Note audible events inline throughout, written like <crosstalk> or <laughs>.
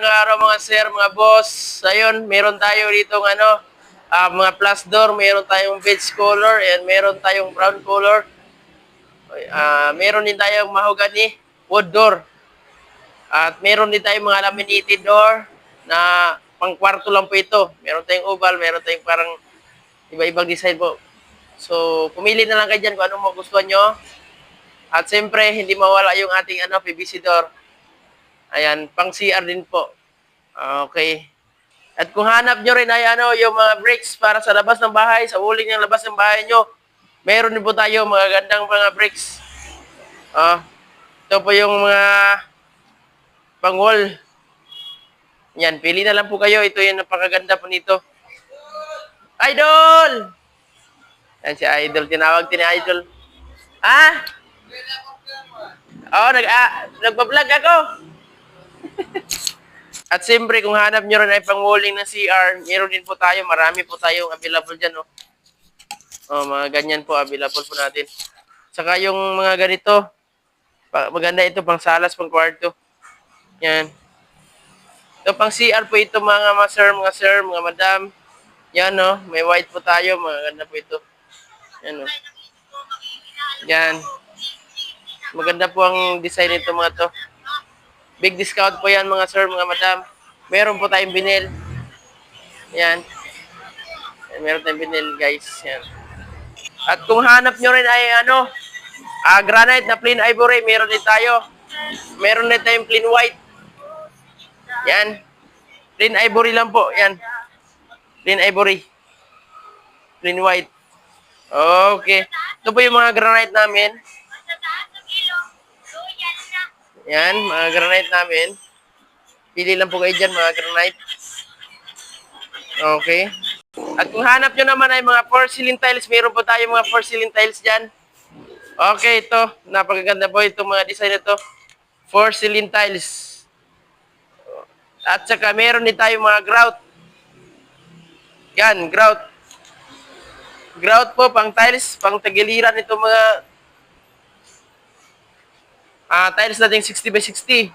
Magandang araw mga sir, mga boss. Ayun, meron tayo dito ng ano, ah, mga plus door, meron tayong beige color, and meron tayong brown color. Ah, meron din tayong mahogany wood door. At meron din tayong mga laminated door na pang kwarto lang po ito. Meron tayong oval, meron tayong parang iba-ibang design po. So, pumili na lang kayo dyan kung anong magustuhan nyo. At siyempre, hindi mawala yung ating ano, PVC door. Ayan, pang CR din po. Okay. At kung hanap nyo rin ay ano, yung mga bricks para sa labas ng bahay, sa uling ng labas ng bahay nyo, meron din po tayo mga gandang mga bricks. Ah, ito po yung mga pang wall. Yan, pili na lang po kayo. Ito yung napakaganda po nito. Idol! Yan si Idol. Tinawag tin Idol. Ah? Oo, nag, ah, nagbablog ako. <laughs> At siyempre, kung hanap nyo rin ay pang-walling ng CR, meron din po tayo. Marami po tayong available dyan, no? Oh, mga ganyan po, available po natin. Saka yung mga ganito, maganda ito pang salas, pang kwarto. Yan. Ito pang CR po ito, mga mga sir, mga sir, mga madam. Yan, no? May white po tayo. Maganda po ito. Yan, no? Yan. Maganda po ang design nito, mga to. Big discount po yan mga sir, mga madam. Meron po tayong binil. Yan. Meron tayong binil guys. Yan. At kung hanap nyo rin ay ano, ah, granite na plain ivory, meron din tayo. Meron din tayong plain white. Yan. Plain ivory lang po. Yan. Plain ivory. Plain white. Okay. Ito po yung mga granite namin. Yan, mga granite namin. Pili lang po kayo dyan, mga granite. Okay. At kung hanap nyo naman ay mga porcelain tiles, meron po tayo mga porcelain tiles dyan. Okay, ito. Napakaganda po itong mga design ito. Porcelain tiles. At saka meron din tayo mga grout. Yan, grout. Grout po, pang tiles, pang tagiliran ito mga Ah, tiles natin 60 by 60.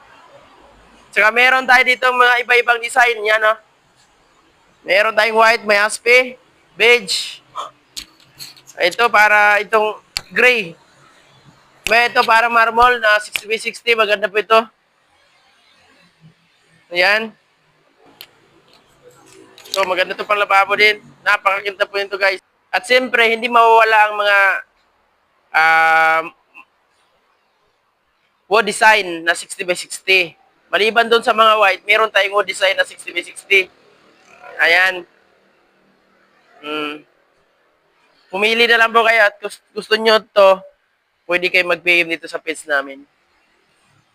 Tsaka meron tayo dito mga iba-ibang design. Yan, no? Meron tayong white, may aspe, beige. Ito para itong gray. May ito para marble na 60 by 60. Maganda po ito. Ayan. So, maganda ito pang lababo din. Napakakinta po ito, guys. At siyempre, hindi mawawala ang mga ah wood design na 60 by 60. Maliban doon sa mga white, meron tayong wood design na 60 by 60. Ayan. Hmm. Pumili na lang po kayo at gusto nyo to, pwede kayo mag-PM dito sa page namin.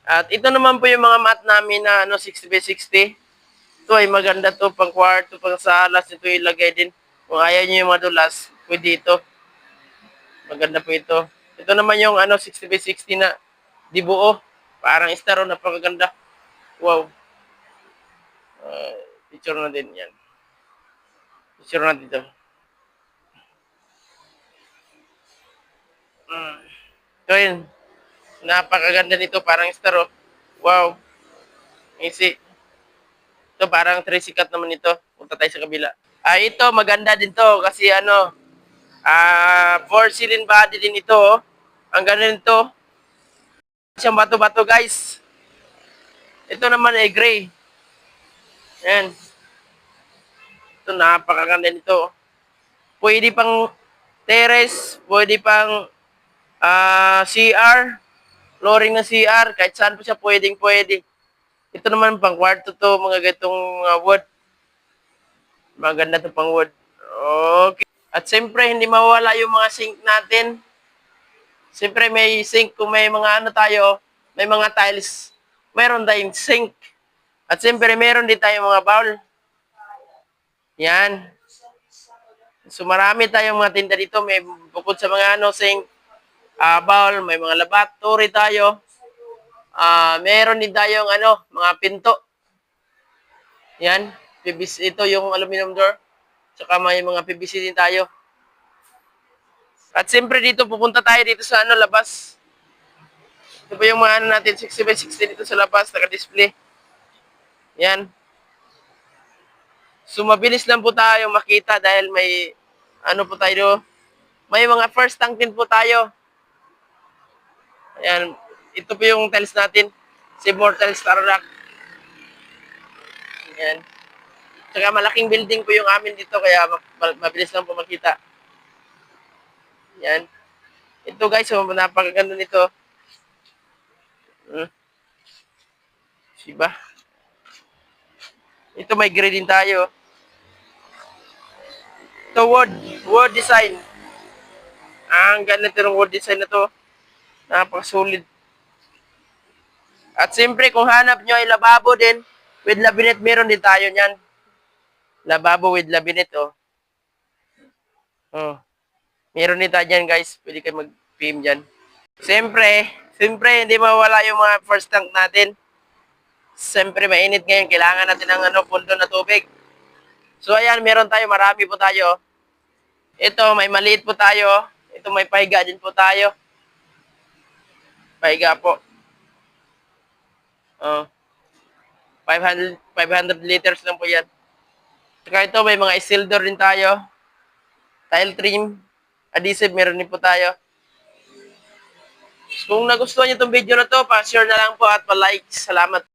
At ito naman po yung mga mat namin na ano, 60 by 60. Ito ay maganda to, pang kwarto, pang salas, ito ilagay din. Kung ayaw nyo yung madulas, pwede ito. Maganda po ito. Ito naman yung ano, 60 by 60 na di buo. Parang star, oh, napakaganda. Wow. Uh, picture na din yan. Picture na dito. Mm. Ito yun. Napakaganda nito, parang star, oh. Wow. Easy. Ito, parang trisikat naman ito. Punta tayo sa kabila. Ah, ito, maganda din to kasi ano, ah, porcelain body din ito, oh. Ang ganun to, siyang bato-bato guys. Ito naman ay gray. Yan. Ito napakaganda nito. Pwede pang terrace, pwede pang ah, CR, flooring na CR, kahit saan po siya pwedeng pwede. Ito naman pang kwarto to, mga gatong mga wood. Maganda to pang wood. Okay. At siyempre, hindi mawala yung mga sink natin. Siyempre may sink kung may mga ano tayo, may mga tiles, meron tayong sink. At siyempre meron din tayong mga bowl. Yan. So marami tayong mga tinda dito, may bukod sa mga ano sink, ah, bowl, may mga laboratory tayo. Ah, meron din tayong ano, mga pinto. Yan, PVC ito yung aluminum door. Tsaka may mga PVC din tayo. At siyempre dito, pupunta tayo dito sa ano, labas. Ito po yung mga ano natin, 60 by 60 dito sa labas, naka-display. Yan. So, mabilis lang po tayo makita dahil may, ano po tayo, may mga first tank din po tayo. Ayan. Ito po yung tiles natin. Seymour Tiles Tarlac. Ayan. Tsaka malaking building po yung amin dito kaya ma- ma- mabilis lang po makita. Yan. Ito guys, so napakaganda nito. Hmm. Diba? Ito may gray din tayo. Ito wood, wood design. Ang ganda ng wood design na to. Napakasulit. At siyempre, kung hanap nyo ay lababo din, with labinet, meron din tayo niyan. Lababo with labinet, oh. Oh. Meron tayo dyan, guys. Pwede kayo mag-PM dyan. Siyempre, siyempre, hindi mawala yung mga first tank natin. Siyempre, mainit ngayon. Kailangan natin ng ano, pundo na tubig. So, ayan, meron tayo. Marami po tayo. Ito, may maliit po tayo. Ito, may pahiga din po tayo. Pahiga po. Oh. 500, 500 liters lang po yan. Saka ito, may mga isilder din tayo. Tile trim. Adhesive, meron din po tayo. Kung nagustuhan niyo itong video na to, pa-share na lang po at pa-like. Salamat.